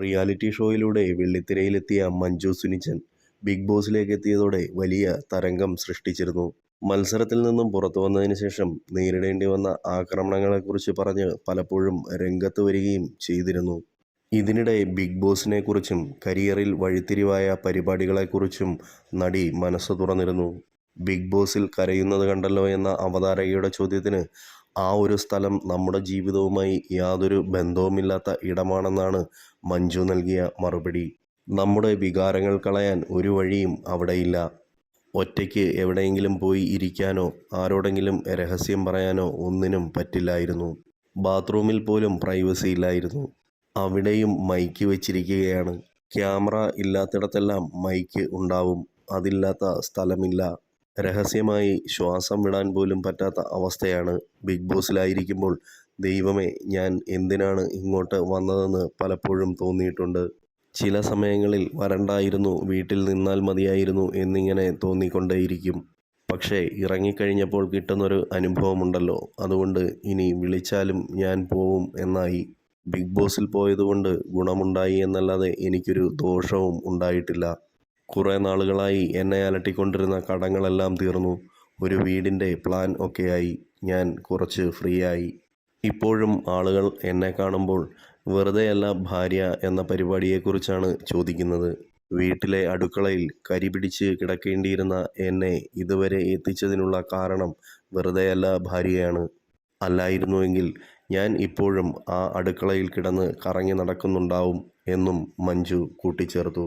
Reality ഷോയിലൂടെ വെള്ളിത്തിരയിലെത്തിയ Manju Sunichan big ബോസിലേക്ക് എത്തിയതോടെ വലിയ തരംഗം സൃഷ്ടിച്ചിരുന്നു. മത്സരത്തിൽ നിന്നും പുറത്തു വന്നതിന് ശേഷം നേരിടേണ്ടി വന്ന ആക്രമണങ്ങളെക്കുറിച്ച് പറഞ്ഞ് പലപ്പോഴും രംഗത്ത് വരികയും ചെയ്തിരുന്നു. ഇതിനിടെ ബിഗ് ബോസിനെക്കുറിച്ചും കരിയറിൽ വഴിത്തിരിവായ പരിപാടികളെക്കുറിച്ചും നടി മനസ്സ് തുറന്നിരുന്നു. ബിഗ് ബോസിൽ കരയുന്നത് കണ്ടല്ലോ എന്ന അവതാരകയുടെ ചോദ്യത്തിന് ആ ഒരു സ്ഥലം നമ്മുടെ ജീവിതവുമായി യാതൊരു ബന്ധവുമില്ലാത്ത ഇടമാണെന്നാണ് മഞ്ജു നൽകിയ മറുപടി. നമ്മുടെ വികാരങ്ങൾ കളയാൻ ഒരു വഴിയും അവിടെയില്ല. ഒറ്റയ്ക്ക് എവിടെയെങ്കിലും പോയി ഇരിക്കാനോ ആരോടെങ്കിലും രഹസ്യം പറയാനോ ഒന്നിനും പറ്റില്ലായിരുന്നു. ബാത്റൂമിൽ പോലും പ്രൈവസി ഇല്ലായിരുന്നു. അവിടെയും മൈക്ക് വെച്ചിരിക്കുകയാണ്. ക്യാമറ ഇല്ലാത്തിടത്തെല്ലാം മൈക്ക് ഉണ്ടാവും. അതില്ലാത്ത സ്ഥലമില്ല. രഹസ്യമായി ശ്വാസം വിടാൻ പോലും പറ്റാത്ത അവസ്ഥയാണ്. ബിഗ് ബോസിലായിരിക്കുമ്പോൾ ദൈവമേ ഞാൻ എന്തിനാണ് ഇങ്ങോട്ട് വന്നതെന്ന് പലപ്പോഴും തോന്നിയിട്ടുണ്ട്. ചില സമയങ്ങളിൽ വരണ്ടായിരുന്നു വീട്ടിൽ നിന്നാൽ മതിയായിരുന്നു എന്നിങ്ങനെ തോന്നിക്കൊണ്ടേയിരിക്കും. പക്ഷേ ഇറങ്ങിക്കഴിഞ്ഞപ്പോൾ കിട്ടുന്നൊരു അനുഭവമുണ്ടല്ലോ അതുകൊണ്ട് ഇനി വിളിച്ചാലും ഞാൻ പോവും എന്നായി. ബിഗ് ബോസിൽ പോയതുകൊണ്ട് ഗുണമുണ്ടായി എന്നല്ലാതെ എനിക്കൊരു ദോഷവും ഉണ്ടായിട്ടില്ല. കുറെ നാളുകളായി എന്നെ അലട്ടിക്കൊണ്ടിരുന്ന കടങ്ങളെല്ലാം തീർന്നു. ഒരു വീടിന്റെ പ്ലാൻ ഒക്കെയായി. ഞാൻ കുറച്ച് ഫ്രീ ആയി ഇപ്പോഴും ആളുകൾ എന്നെ കാണുമ്പോൾ വെറുതെയല്ല ഭാര്യ എന്ന പരിപാടിയെക്കുറിച്ചാണ് ചോദിക്കുന്നത്. വീട്ടിലെ അടുക്കളയിൽ കരി പിടിച്ച് കിടക്കേണ്ടിയിരുന്ന എന്നെ ഇതുവരെ എത്തിച്ചതിനുള്ള കാരണം വെറുതെയല്ല ഭാര്യയാണ്. അല്ലായിരുന്നുവെങ്കിൽ ഞാൻ ഇപ്പോഴും ആ അടുക്കളയിൽ കിടന്ന് കറങ്ങി നടക്കുന്നുണ്ടാവും എന്നും മഞ്ജു കൂട്ടിച്ചേർത്തു.